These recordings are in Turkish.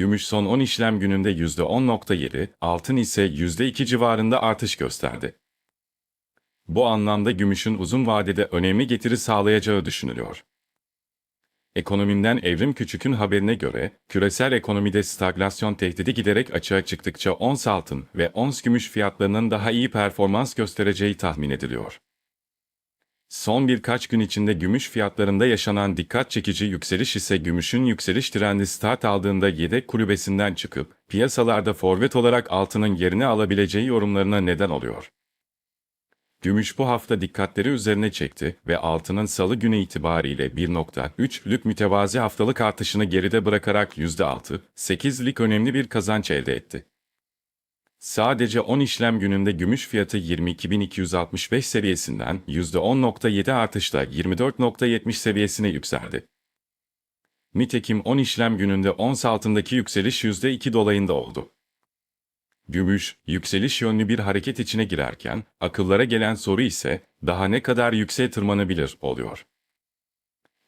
gümüş son 10 işlem gününde %10.7, altın ise %2 civarında artış gösterdi. Bu anlamda gümüşün uzun vadede önemli getiri sağlayacağı düşünülüyor. Ekonomimden Evrim Küçük'ün haberine göre, küresel ekonomide stagflasyon tehdidi giderek açığa çıktıkça ons altın ve ons gümüş fiyatlarının daha iyi performans göstereceği tahmin ediliyor. Son birkaç gün içinde gümüş fiyatlarında yaşanan dikkat çekici yükseliş ise gümüşün yükseliş trendi start aldığında yedek kulübesinden çıkıp piyasalarda forvet olarak altının yerini alabileceği yorumlarına neden oluyor. Gümüş bu hafta dikkatleri üzerine çekti ve altının salı günü itibariyle 1.3'lük mütevazi haftalık artışını geride bırakarak %6-8'lik önemli bir kazanç elde etti. Sadece 10 işlem gününde gümüş fiyatı 22.265 seviyesinden %10.7 artışla 24.70 seviyesine yükseldi. Nitekim 10 işlem gününde ons altındaki yükseliş %2 dolayında oldu. Gümüş, yükseliş yönlü bir hareket içine girerken, akıllara gelen soru ise, daha ne kadar yükseğe tırmanabilir oluyor.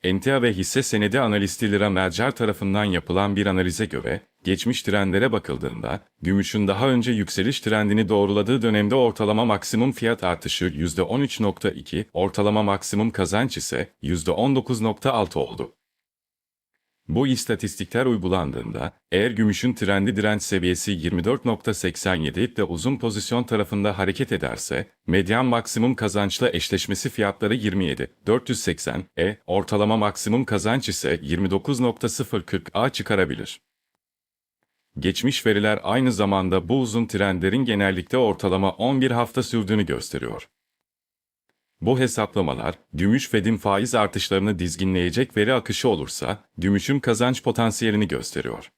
Entea ve hisse senedi analisti Lira Mercer tarafından yapılan bir analize göre, geçmiş trendlere bakıldığında, gümüşün daha önce yükseliş trendini doğruladığı dönemde ortalama maksimum fiyat artışı %13.2, ortalama maksimum kazanç ise %19.6 oldu. Bu istatistikler uygulandığında, eğer gümüşün trendi direnç seviyesi 24.87 ve uzun pozisyon tarafında hareket ederse, medyan maksimum kazançla eşleşmesi fiyatları 27, 480, e, ortalama maksimum kazanç ise 29.040 a çıkarabilir. Geçmiş veriler aynı zamanda bu uzun trendlerin genellikle ortalama 11 hafta sürdüğünü gösteriyor. Bu hesaplamalar, gümüş Fed'in faiz artışlarını dizginleyecek veri akışı olursa, gümüşün kazanç potansiyelini gösteriyor.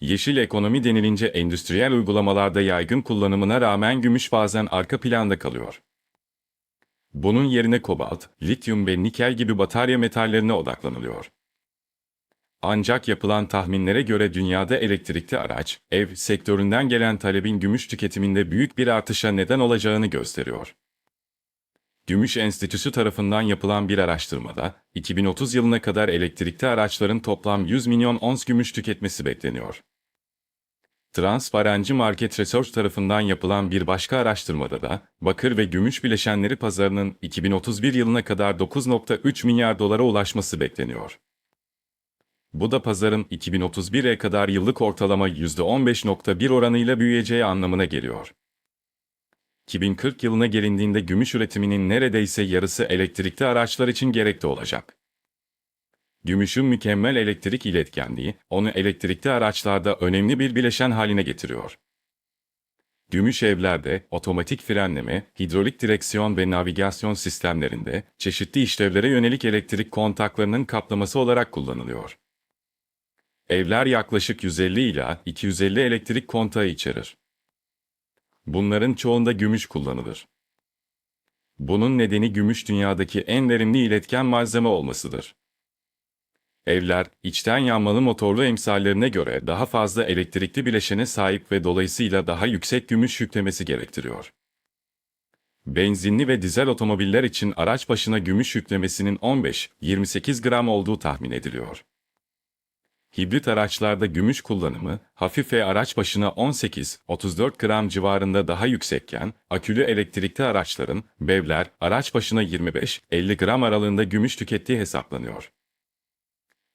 Yeşil ekonomi denilince endüstriyel uygulamalarda yaygın kullanımına rağmen gümüş bazen arka planda kalıyor. Bunun yerine kobalt, lityum ve nikel gibi batarya metallerine odaklanılıyor. Ancak yapılan tahminlere göre dünyada elektrikli araç, ev sektöründen gelen talebin gümüş tüketiminde büyük bir artışa neden olacağını gösteriyor. Gümüş Enstitüsü tarafından yapılan bir araştırmada, 2030 yılına kadar elektrikli araçların toplam 100 milyon ons gümüş tüketmesi bekleniyor. Transparency Market Research tarafından yapılan bir başka araştırmada da, bakır ve gümüş bileşenleri pazarının 2031 yılına kadar 9.3 milyar dolara ulaşması bekleniyor. Bu da pazarın 2031'e kadar yıllık ortalama %15.1 oranıyla büyüyeceği anlamına geliyor. 2040 yılına gelindiğinde gümüş üretiminin neredeyse yarısı elektrikli araçlar için gerekli olacak. Gümüşün mükemmel elektrik iletkenliği, onu elektrikli araçlarda önemli bir bileşen haline getiriyor. Gümüş evlerde, otomatik frenleme, hidrolik direksiyon ve navigasyon sistemlerinde, çeşitli işlevlere yönelik elektrik kontaklarının kaplaması olarak kullanılıyor. Evler yaklaşık 150 ila 250 elektrik kontağı içerir. Bunların çoğunda gümüş kullanılır. Bunun nedeni gümüş dünyadaki en verimli iletken malzeme olmasıdır. Evler, içten yanmalı motorlu emsallerine göre daha fazla elektrikli bileşene sahip ve dolayısıyla daha yüksek gümüş yüklemesi gerektiriyor. Benzinli ve dizel otomobiller için araç başına gümüş yüklemesinin 15-28 gram olduğu tahmin ediliyor. Hibrit araçlarda gümüş kullanımı, hafif ve araç başına 18-34 gram civarında daha yüksekken, akülü elektrikli araçların, BEV'ler, araç başına 25-50 gram aralığında gümüş tükettiği hesaplanıyor.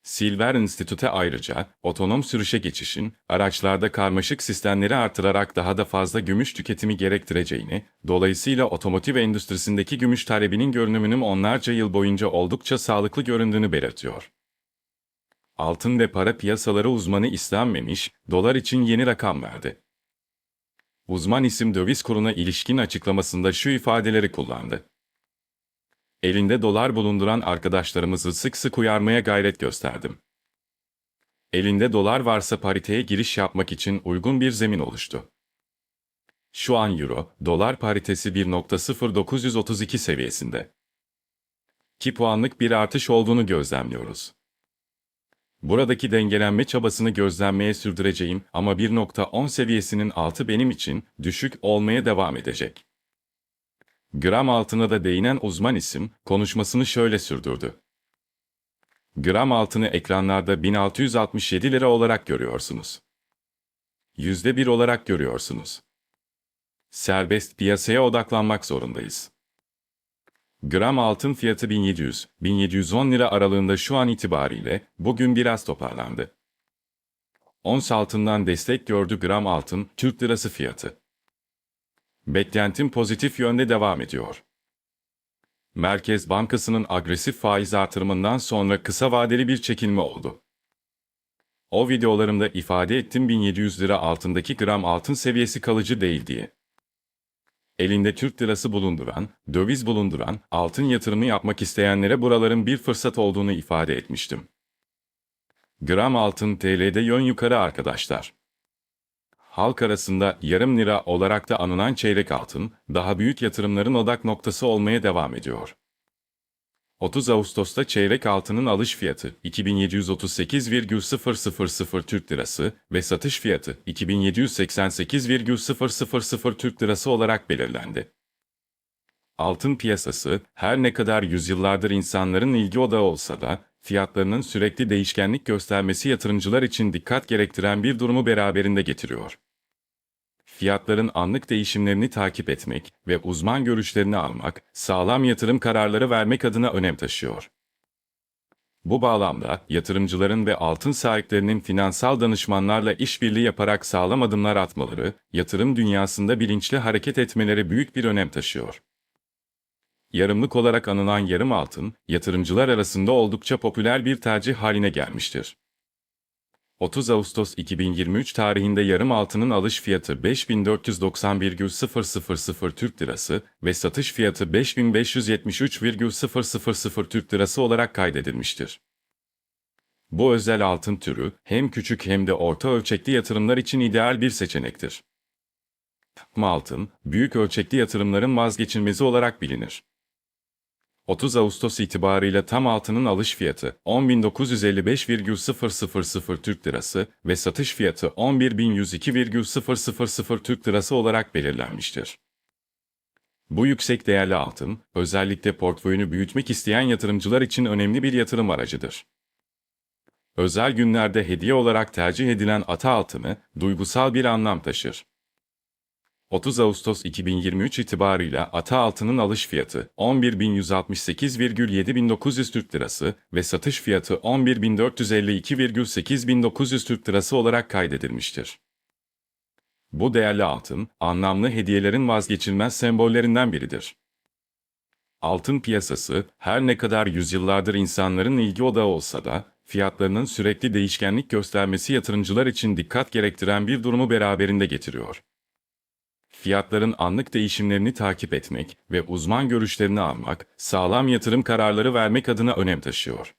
Silver Institute ayrıca, otonom sürüşe geçişin, araçlarda karmaşık sistemleri artırarak daha da fazla gümüş tüketimi gerektireceğini, dolayısıyla otomotiv endüstrisindeki gümüş talebinin görünümünün onlarca yıl boyunca oldukça sağlıklı göründüğünü belirtiyor. Altın ve para piyasaları uzmanı istenmemiş, dolar için yeni rakam verdi. Uzman isim döviz kuruna ilişkin açıklamasında şu ifadeleri kullandı. Elinde dolar bulunduran arkadaşlarımızı sık sık uyarmaya gayret gösterdim. Elinde dolar varsa pariteye giriş yapmak için uygun bir zemin oluştu. Şu an euro, dolar paritesi 1.0932 seviyesinde. 2 puanlık bir artış olduğunu gözlemliyoruz. Buradaki dengelenme çabasını gözlenmeye sürdüreceğim ama 1.10 seviyesinin altı benim için düşük olmaya devam edecek. Gram altına da değinen uzman isim konuşmasını şöyle sürdürdü. Gram altını ekranlarda 1667 lira olarak görüyorsunuz. %1 olarak görüyorsunuz. Serbest piyasaya odaklanmak zorundayız. Gram altın fiyatı 1700-1710 lira aralığında şu an itibariyle bugün biraz toparlandı. Ons altından destek gördü gram altın Türk lirası fiyatı. Beklentim pozitif yönde devam ediyor. Merkez Bankası'nın agresif faiz artırımından sonra kısa vadeli bir çekilme oldu. O videolarımda ifade ettim 1700 lira altındaki gram altın seviyesi kalıcı değil diye. Elinde Türk lirası bulunduran, döviz bulunduran, altın yatırımı yapmak isteyenlere buraların bir fırsat olduğunu ifade etmiştim. Gram altın TL'de yön yukarı arkadaşlar. Halk arasında yarım lira olarak da anılan çeyrek altın, daha büyük yatırımların odak noktası olmaya devam ediyor. 30 Ağustos'ta çeyrek altının alış fiyatı 2738,000 Türk Lirası ve satış fiyatı 2788,000 Türk Lirası olarak belirlendi. Altın piyasası her ne kadar yüzyıllardır insanların ilgi odağı olsa da fiyatlarının sürekli değişkenlik göstermesi yatırımcılar için dikkat gerektiren bir durumu beraberinde getiriyor. Fiyatların anlık değişimlerini takip etmek ve uzman görüşlerini almak, sağlam yatırım kararları vermek adına önem taşıyor. Bu bağlamda yatırımcıların ve altın sahiplerinin finansal danışmanlarla işbirliği yaparak sağlam adımlar atmaları, yatırım dünyasında bilinçli hareket etmeleri büyük bir önem taşıyor. Yarımlık olarak anılan yarım altın, yatırımcılar arasında oldukça popüler bir tercih haline gelmiştir. 30 Ağustos 2023 tarihinde yarım altının alış fiyatı 5491,000 Türk Lirası ve satış fiyatı 5573,000 Türk Lirası olarak kaydedilmiştir. Bu özel altın türü hem küçük hem de orta ölçekli yatırımlar için ideal bir seçenektir. Altın, büyük ölçekli yatırımların vazgeçilmezi olarak bilinir. 30 Ağustos itibarıyla tam altının alış fiyatı 10.955,000 Türk Lirası ve satış fiyatı 11.102,000 Türk Lirası olarak belirlenmiştir. Bu yüksek değerli altın, özellikle portföyünü büyütmek isteyen yatırımcılar için önemli bir yatırım aracıdır. Özel günlerde hediye olarak tercih edilen ata altını duygusal bir anlam taşır. 30 Ağustos 2023 itibarıyla ata altının alış fiyatı 11.168,7900 Türk Lirası ve satış fiyatı 11.452,8900 Türk Lirası olarak kaydedilmiştir. Bu değerli altın, anlamlı hediyelerin vazgeçilmez sembollerinden biridir. Altın piyasası, her ne kadar yüzyıllardır insanların ilgi odağı olsa da, fiyatlarının sürekli değişkenlik göstermesi yatırımcılar için dikkat gerektiren bir durumu beraberinde getiriyor fiyatların anlık değişimlerini takip etmek ve uzman görüşlerini almak, sağlam yatırım kararları vermek adına önem taşıyor.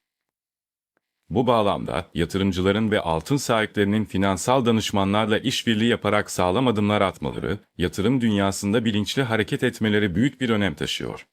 Bu bağlamda yatırımcıların ve altın sahiplerinin finansal danışmanlarla işbirliği yaparak sağlam adımlar atmaları, yatırım dünyasında bilinçli hareket etmeleri büyük bir önem taşıyor.